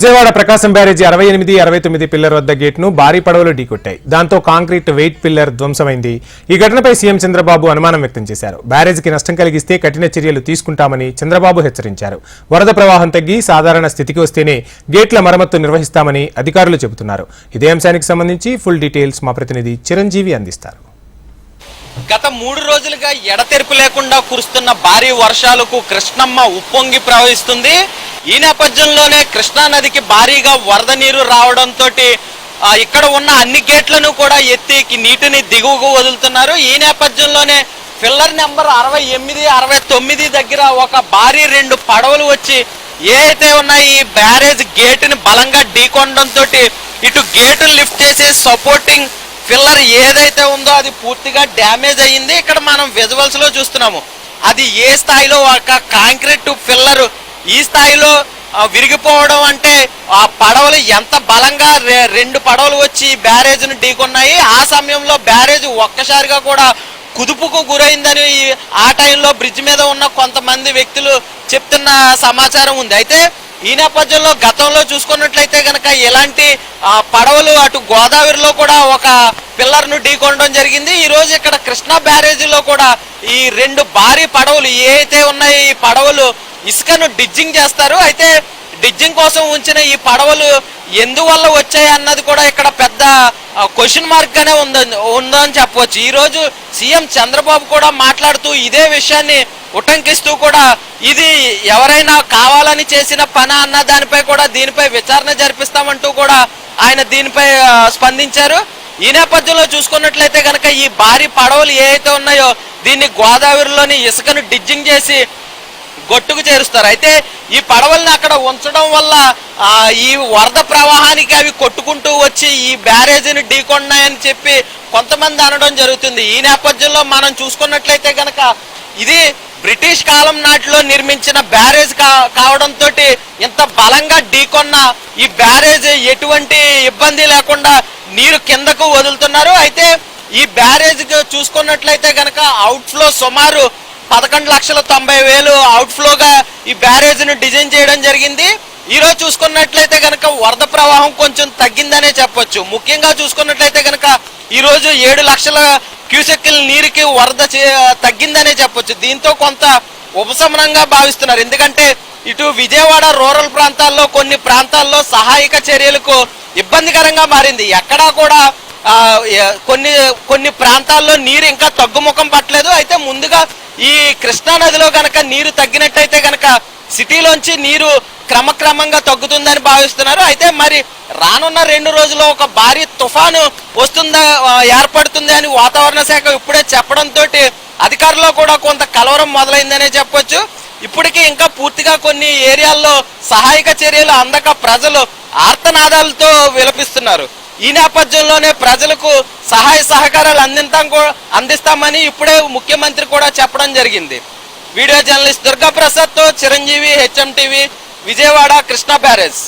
విజయవాడ ప్రకాశం బ్యారేజీ అరవై ఎనిమిది అరవై తొమ్మిది పిల్లర్ వద్ద గేట్ను భారీ పడవలు ఢీకొట్టాయి. దాంతో కాంక్రీట్ వెయిట్ పిల్లర్ ధ్వంసమైంది. ఈ ఘటనపై సీఎం చంద్రబాబు అనుమానం వ్యక్తం చేశారు. బ్యారేజీకి నష్టం కలిగిస్తే కఠిన చర్యలు తీసుకుంటామని చంద్రబాబు హెచ్చరించారు. వరద ప్రవాహం తగ్గి సాధారణ స్థితికి వస్తేనే గేట్ల మరమ్మత్తు నిర్వహిస్తామని అధికారులు చెబుతున్నారు. ఇదే అంశానికి సంబంధించి ఫుల్ డీటెయిల్స్ మా ప్రతినిధి చిరంజీవి అందిస్తారు. గత మూడు రోజులుగా ఎడతెరిపి లేకుండా కురుస్తున్న భారీ వర్షాలకు కృష్ణమ్మ ఉప్పొంగి ప్రవహిస్తుంది. ఈ నేపథ్యంలోనే కృష్ణా నదికి భారీగా వరద నీరు రావడంతో ఇక్కడ ఉన్న అన్ని గేట్లను కూడా ఎత్తి నీటిని దిగువకు వదులుతున్నారు. ఈ నేపథ్యంలోనే పిల్లర్ నెంబర్ అరవై ఎనిమిది అరవై తొమ్మిది దగ్గర ఒక భారీ రెండు పడవలు వచ్చి ఏ అయితే ఉన్నాయి ఈ బ్యారేజ్ గేటుని బలంగా ఢీకొనడంతో ఇటు గేటును లిఫ్ట్ చేసి సపోర్టింగ్ పిల్లర్ ఏదైతే ఉందో అది పూర్తిగా డ్యామేజ్ అయ్యింది. ఇక్కడ మనం విజువల్స్లో చూస్తున్నాము. అది ఏ స్థాయిలో ఒక కాంక్రీట్ పిల్లర్ ఈ స్థాయిలో విరిగిపోవడం అంటే ఆ పడవలు ఎంత బలంగా రెండు పడవలు వచ్చి బ్యారేజ్ను ఢీకొన్నాయి. ఆ సమయంలో బ్యారేజ్ ఒక్కసారిగా కూడా కుదుపుకు గురైందని ఆ టైంలో బ్రిడ్జ్ మీద ఉన్న కొంతమంది వ్యక్తులు చెప్తున్న సమాచారం ఉంది. అయితే ఈ నేపథ్యంలో గతంలో చూసుకున్నట్లయితే కనుక ఎలాంటి పడవలు అటు గోదావరిలో కూడా ఒక పిల్లర్ను ఢీకొనడం జరిగింది. ఈ రోజు ఇక్కడ కృష్ణా బ్యారేజీలో కూడా ఈ రెండు భారీ పడవలు ఏ అయితే ఉన్నాయో ఈ పడవలు ఇసుకను డిజ్జింగ్ చేస్తారు. అయితే డిజ్జింగ్ కోసం ఉంచిన ఈ పడవలు ఎందువల్ల వచ్చాయి అన్నది కూడా ఇక్కడ పెద్ద క్వశ్చన్ మార్క్ గానే ఉందని ఉందని చెప్పవచ్చు. ఈ రోజు సీఎం చంద్రబాబు కూడా మాట్లాడుతూ ఇదే విషయాన్ని ఉటంకిస్తూ కూడా ఇది ఎవరైనా కావాలని చేసిన పని అన్న దానిపై కూడా దీనిపై విచారణ జరిపిస్తామంటూ కూడా ఆయన దీనిపై స్పందించారు. ఈ నేపథ్యంలో చూసుకున్నట్లయితే కనుక ఈ భారీ పడవలు ఏవైతే ఉన్నాయో దీన్ని గోదావరిలోని ఇసుకను డిజ్జింగ్ చేసి గొట్టుకు చేరుస్తారు. అయితే ఈ పడవల్ని అక్కడ ఉంచడం వల్ల ఈ వరద ప్రవాహానికి అవి కొట్టుకుంటూ వచ్చి ఈ బ్యారేజీని ఢీకొన్నాయని చెప్పి కొంతమంది అనడం జరుగుతుంది. ఈ నేపథ్యంలో మనం చూసుకున్నట్లయితే కనుక ఇది బ్రిటిష్ కాలం నాటిలో నిర్మించిన బ్యారేజ్ కా కావడంతో ఇంత బలంగా ఢీకొన్న ఈ బ్యారేజ్ ఎటువంటి ఇబ్బంది లేకుండా నీరు కిందకు వదులుతున్నారు. అయితే ఈ బ్యారేజ్ చూసుకున్నట్లయితే కనుక అవుట్ఫ్లో సుమారు పదకొండు లక్షల తొంభై వేలు అవుట్ఫ్లోగా ఈ బ్యారేజ్ను డిజైన్ చేయడం జరిగింది. ఈరోజు చూసుకున్నట్లయితే కనుక వరద ప్రవాహం కొంచెం తగ్గిందనే చెప్పొచ్చు. ముఖ్యంగా చూసుకున్నట్లయితే కనుక ఈరోజు ఏడు లక్షల క్యూసెక్కుల నీరుకి వరద చే- తగ్గిందనే చెప్పొచ్చు. దీంతో కొంత ఉపశమనంగా భావిస్తున్నారు. ఎందుకంటే ఇటు విజయవాడ రూరల్ ప్రాంతాల్లో కొన్ని ప్రాంతాల్లో సహాయక చర్యలకు ఇబ్బందికరంగా మారింది. ఎక్కడా కూడా కొన్ని కొన్ని ప్రాంతాల్లో నీరు ఇంకా తగ్గుముఖం పట్టలేదు. అయితే ముందుగా ఈ కృష్ణా నదిలో గనక నీరు తగ్గినట్టయితే గనక సిటీలోంచి నీరు క్రమక్రమంగా తగ్గుతుందని భావిస్తున్నారు. అయితే మరి రానున్న రెండు రోజుల్లో ఒక భారీ తుఫాను వస్తుందా ఏర్పడుతుంది అని వాతావరణ శాఖ ఇప్పుడే చెప్పడంతో అధికారుల్లో కూడా కొంత కలవరం మొదలైందనే చెప్పొచ్చు. ఇప్పటికీ ఇంకా పూర్తిగా కొన్ని ఏరియాల్లో సహాయక చర్యలు అందక ప్రజలు ఆర్తనాదాలతో విలపిస్తున్నారు. ఈ నేపథ్యంలోనే ప్రజలకు సహాయ సహకారాలు అందిస్తాం అందిస్తామని ఇప్పుడే ముఖ్యమంత్రి కూడా చెప్పడం జరిగింది. వీడియో జర్నలిస్ట్ దుర్గాప్రసాద్తో Chiranjeevi HM TV Vijayawada Krishna barrage